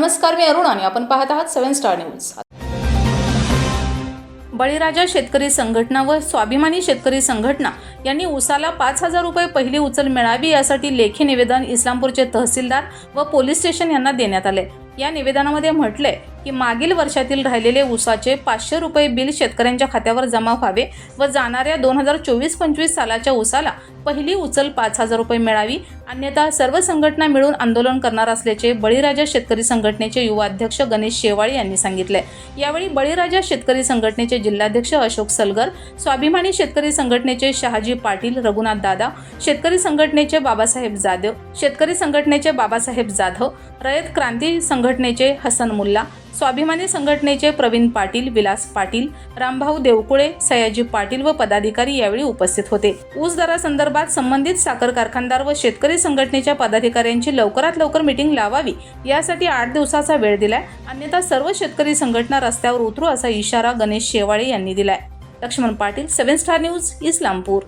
नमस्कार मी अरुण आणि आपण पाहत आहात सेव्हन स्टार न्यूज. बळीराजा शेतकरी संघटना व स्वाभिमानी शेतकरी संघटना यांनी उसाला पाच हजार रुपये पहिली उचल मिळावी यासाठी लेखी निवेदन इस्लामपूरचे तहसीलदार व पोलीस स्टेशन यांना देण्यात आले. या निवेदनामध्ये म्हटलंय की मागील वर्षातील राहिलेले उसाचे पाचशे रुपये बिल शेतकऱ्यांच्या खात्यावर जमा व्हावे व जाणाऱ्या दोन हजार चोवीस पंचवीस सालाच्या उसाला पहिली उचल पाच हजार रुपये मिळावी अन्यथा सर्व संघटना मिळून आंदोलन करणार असल्याचे बळीराजा शेतकरी संघटनेचे युवा अध्यक्ष गणेश शेवाळे यांनी सांगितले. यावेळी बळीराजा शेतकरी संघटनेचे जिल्हाध्यक्ष अशोक सलगर स्वाभिमानी शेतकरी संघटनेचे शहाजी पाटील रघुनाथ दादा शेतकरी संघटनेचे बाबासाहेब जाधव शेतकरी संघटनेचे बाबासाहेब जाधव रयत क्रांती संघटनेचे हसन मुल्ला स्वाभिमानी संघटनेचे प्रवीण पाटील विलास पाटील रामभाऊ देवकुळे सयाजी पाटील व पदाधिकारी यावेळी उपस्थित होते. ऊस दरासंदर्भात संबंधित साखर कारखानदार व शेतकरी संघटनेच्या पदाधिकाऱ्यांची लवकरात लवकर मिटिंग लावावी यासाठी आठ दिवसाचा वेळ दिलाय. अन्यथा सर्व शेतकरी संघटना रस्त्यावर उतरू असा इशारा गणेश शेवाळे यांनी दिलाय. Laxman Patil seven star news Islampur.